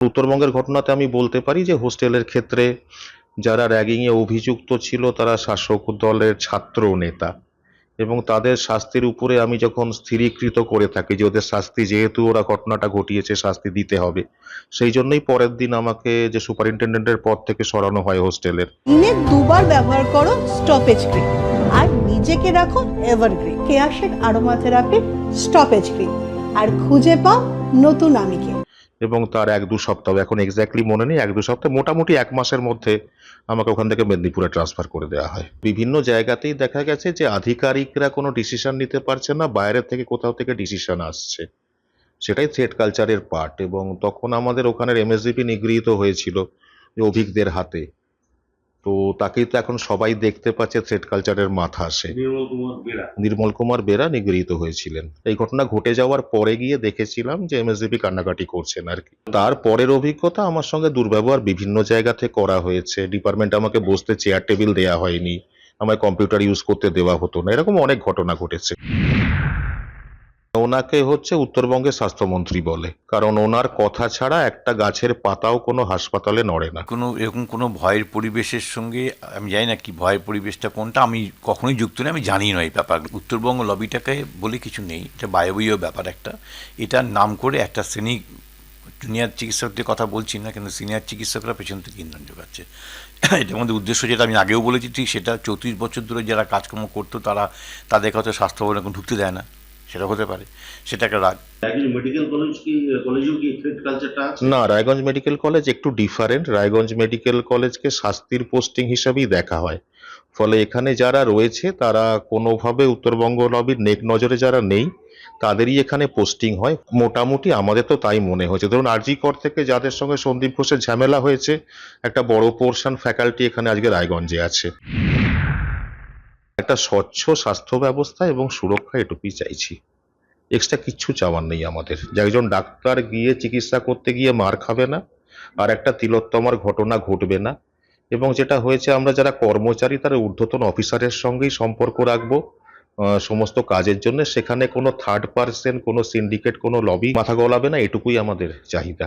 উত্তরবঙ্গের ঘটনাতে আমি বলতে পারি যে হোস্টেলের ক্ষেত্রে যারা র্যাগিংয়ে অভিযুক্ত ছিল, তারা শাসক দলের ছাত্র নেতা। এবং তাদের শাস্তির উপরে আমি যখন স্থিরীকৃত করে থাকি যে ওদের শাস্তি, যেহেতু ওরা ঘটনাটা ঘটিয়েছে, শাস্তি দিতে হবে, সেই জন্যই পরের দিন আমাকে যে সুপারিনটেন্ডেন্টের পদ থেকে সরানো হয় হোস্টেলের। দিনে দুবার ব্যবহার করো স্টপেজ ক্রিম আর নিজেকে রাখো এভারগ্রিন কেয়াশের আরোমা থেরাপির স্টপেজ ক্রিম আর খুঁজে পাও নতুন আমিকে। এবং তার এক দু সপ্তাহ, এখন এক্স্যাক্টলি মনে নেই, এক দু সপ্তাহ, মোটামুটি এক মাসের মধ্যে আমাকে ওখান থেকে মেদিনীপুরে ট্রান্সফার করে দেওয়া হয়। বিভিন্ন জায়গাতেই দেখা গেছে যে আধিকারিকরা কোনো ডিসিশন নিতে পারছে না বাইরে থেকে কোথাও থেকে ডিসিশন আসছে। সেটাই থ্রেড কালচারের পার্ট এবং তখন আমাদের ওখানের এমএসডিপি নিগৃহীত হয়েছিল অভিজ্ঞদের হাতে। তো তাকেই তো এখন সবাই দেখতে পাচ্ছে থ্রেড কালচারের মাথা আসে। নির্মল কুমার বেরা। নিগৃহীত হয়েছিলেন। এই ঘটনা ঘটে যাওয়ার পরে গিয়ে দেখেছিলাম যে এমএসডিপি কান্নাকাটি করছেন আর কি। তার পরের অভিজ্ঞতা আমার সঙ্গে দুর্ব্যবহার বিভিন্ন জায়গাতে করা হয়েছে। ডিপার্টমেন্ট আমাকে বসতে চেয়ার টেবিল দেওয়া হয়নি। আমায় কম্পিউটার ইউজ করতে দেওয়া হতো না। এরকম অনেক ঘটনা ঘটেছে। ওনাকে হচ্ছে উত্তরবঙ্গের স্বাস্থ্যমন্ত্রী বলে। কারণ ওনার কথা ছাড়া একটা গাছের পাতাও কোনো হাসপাতালে নড়ে না। কোনো এরকম কোনো ভয়ের পরিবেশের সঙ্গে, আমি জানি না কি ভয়ের পরিবেশটা কোনটা, আমি কখনোই যুক্ত নেই, আমি জানি না এই ব্যাপার। উত্তরবঙ্গ লবিটাকে বলে কিছু নেই, এটা বায়বীয় ব্যাপার একটা। এটার নাম করে একটা শ্রেণি, জুনিয়র চিকিৎসকদের কথা বলছি না, কিন্তু সিনিয়র চিকিৎসকরা পেছন থেকে ইন্ধন যোগাচ্ছে। এটার মধ্যে উদ্দেশ্য যেটা, আমি আগেও বলেছি ঠিক সেটা, চৌত্রিশ বছর ধরে যারা কাজকর্ম করতো, তারা তাদেরকে হয়তো স্বাস্থ্য এখন ঢুকতে দেয় না। সেটা হতে পারে সেটা একটা রাগ না রায়গঞ্জ মেডিকেল কলেজ একটু ডিফারেন্ট রায়গঞ্জ মেডিকেল কলেজকে শাস্তির পোস্টিং হিসাবেই দেখা হয়। ফলে এখানে যারা রয়েছে তারা কোনোভাবে উত্তরবঙ্গ লবির নেক নজরে যারা নেই তাদেরই এখানে পোস্টিং হয়। মোটামুটি আমাদের তো তাই মনে হয়েছে ধরুন আরজি কর থেকে যাদের সঙ্গে সন্দীপ ঘোষের ঝামেলা হয়েছে একটা বড় পোর্শন ফ্যাকাল্টি এখানে আজকে রায়গঞ্জে আছে। একটা স্বচ্ছ স্বাস্থ্য ব্যবস্থা এবং সুরক্ষা এটুকুই চাইছি। এক্সট্রা কিচ্ছু চাওয়ার নেই আমাদের। যে একজন ডাক্তার গিয়ে চিকিৎসা করতে গিয়ে মার খাবে না, আর একটা তিলোত্তমার ঘটনা ঘটবে না, এবং যেটা হয়েছে আমরা যারা কর্মচারী, তারা ঊর্ধ্বতন অফিসারের সঙ্গেই সম্পর্ক রাখব সমস্ত কাজের জন্য। সেখানে কোনো থার্ড পার্সন কোনো সিন্ডিকেট কোনো লবি মাথা গলাবে না, এটুকুই আমাদের চাহিদা।